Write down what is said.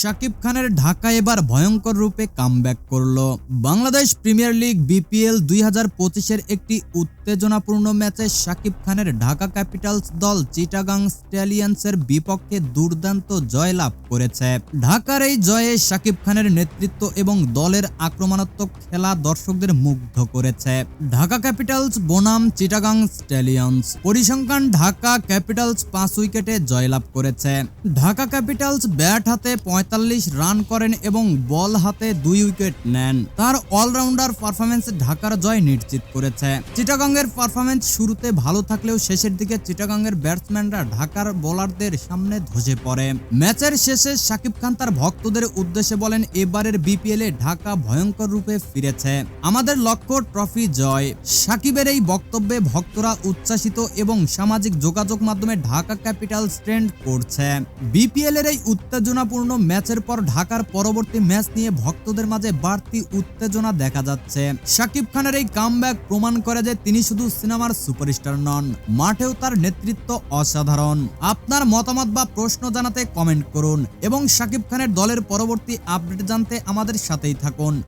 শাকিব খানের ঢাকা এবার ভয়ঙ্কর রূপে কামব্যাক করল। বাংলাদেশ প্রিমিয়ার লিগ বিপিএল দুই হাজার পঁচিশের একটি উত্তেজনাপূর্ণ ম্যাচে শাকিব খানের ঢাকা ক্যাপিটালস দল চিটাগাং স্ট্যালিয়ান্সের বিপক্ষে দুর্দান্ত জয়লাভ করেছে। ঢাকার এই জয়ে শাকিব খানের নেতৃত্ব এবং দলের আক্রমণাত্মক খেলা দর্শকদের মুগ্ধ করেছে। ঢাকা ক্যাপিটালস বনাম চিটাগাং স্ট্যালিয়ন্স পরিসংখ্যান ঢাকা ক্যাপিটালস পাঁচ উইকেটে জয়লাভ করেছে। ঢাকা ক্যাপিটালস ব্যাট হাতে পঁয়তাল্লিশ রান করেন এবং বল হাতে দুই উইকেট নেন। তার অলরাউন্ডার পারফরমেন্স ঢাকার জয় নিশ্চিত করেছে। চিটাগাংয়ের পারফরমেন্স শুরুতে ভালো থাকলেও শেষের দিকে চিটাগাংয়ের ব্যাটসম্যানরা ঢাকার বোলারদের সামনে ধসে পড়ে। ম্যাচের শেষে শাকিব খান তার ভক্তদের উদ্দেশ্যে বলেন, এবারের বিপিএল এ ঢাকা ভয়ঙ্কর রূপে ফিরেছে। আমাদের লক্ষ্য ট্রফি জয়। সাকিবের এই বক্তব্যে ভক্তরা উচ্ছ্বাসিত এবং সামাজিক যোগাযোগ মাধ্যমে ঢাকা ক্যাপিটাল ট্রেন্ড করছে। বিপিএল এর এই উত্তেজনাপূর্ণ ম্যাচের পর ঢাকার পরবর্তী ম্যাচ নিয়ে ভক্তদের মাঝে বাড়তি উত্তেজনা দেখা যাচ্ছে। শাকিব খানের এই কামব্যাক প্রমাণ করে যে তিনি শুধু সিনেমার সুপারস্টার নন, মাঠেও তার নেতৃত্ব অসাধারণ। আপনার মতামত বা প্রশ্ন জানাতে কমেন্ট করুন এবং শাকিব খানের দলের পরবর্তী আপডেট জানতে আমাদের সাথেই থাকুন।